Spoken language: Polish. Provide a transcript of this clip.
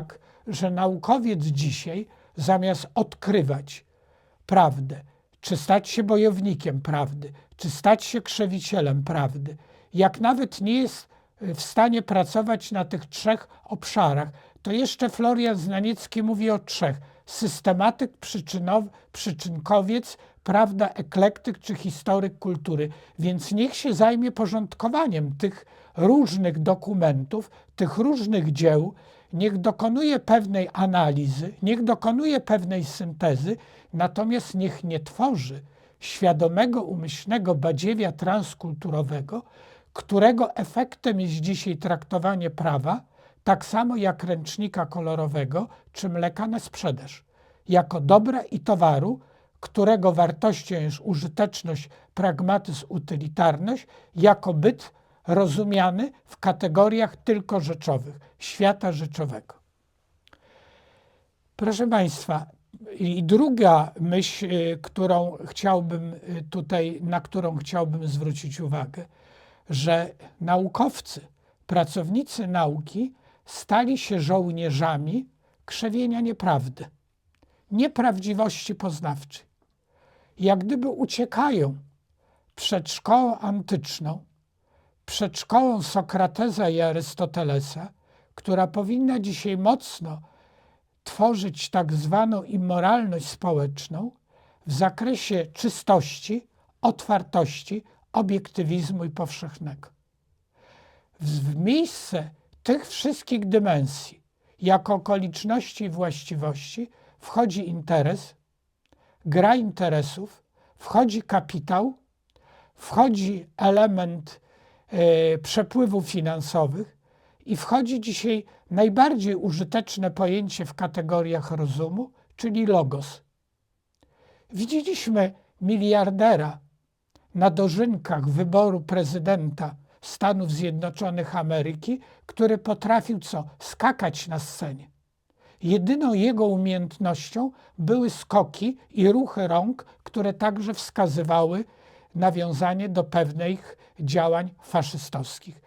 tak, że naukowiec dzisiaj zamiast odkrywać prawdę, czy stać się bojownikiem prawdy, czy stać się krzewicielem prawdy, jak nawet nie jest w stanie pracować na tych trzech obszarach, to jeszcze Florian Znaniecki mówi o trzech. Systematyk, przyczynow, przyczynkowiec, prawda, eklektyk czy historyk kultury. Więc niech się zajmie porządkowaniem tych różnych dokumentów, tych różnych dzieł, niech dokonuje pewnej analizy, niech dokonuje pewnej syntezy, natomiast niech nie tworzy świadomego, umyślnego badziewia transkulturowego, którego efektem jest dzisiaj traktowanie prawa tak samo jak ręcznika kolorowego czy mleka na sprzedaż, jako dobra i towaru, którego wartością jest użyteczność, pragmatyzm, utylitarność, jako byt rozumiany w kategoriach tylko rzeczowych, świata rzeczowego. Proszę Państwa, i druga myśl, y, którą chciałbym y, tutaj, na którą chciałbym zwrócić uwagę, że naukowcy, pracownicy nauki stali się żołnierzami krzewienia nieprawdy, nieprawdziwości poznawczej. Jak gdyby uciekają przed szkołą antyczną, przed szkołą Sokrateza i Arystotelesa, która powinna dzisiaj mocno tworzyć tak zwaną immoralność społeczną w zakresie czystości, otwartości, obiektywizmu i powszechnego. W miejsce tych wszystkich dymensji, jako okoliczności i właściwości, wchodzi interes, gra interesów, wchodzi kapitał, wchodzi element e, przepływów finansowych i wchodzi dzisiaj najbardziej użyteczne pojęcie w kategoriach rozumu, czyli logos. Widzieliśmy miliardera na dożynkach wyboru prezydenta Stanów Zjednoczonych Ameryki, który potrafił co? Skakać na scenie. Jedyną jego umiejętnością były skoki i ruchy rąk, które także wskazywały nawiązanie do pewnych działań faszystowskich.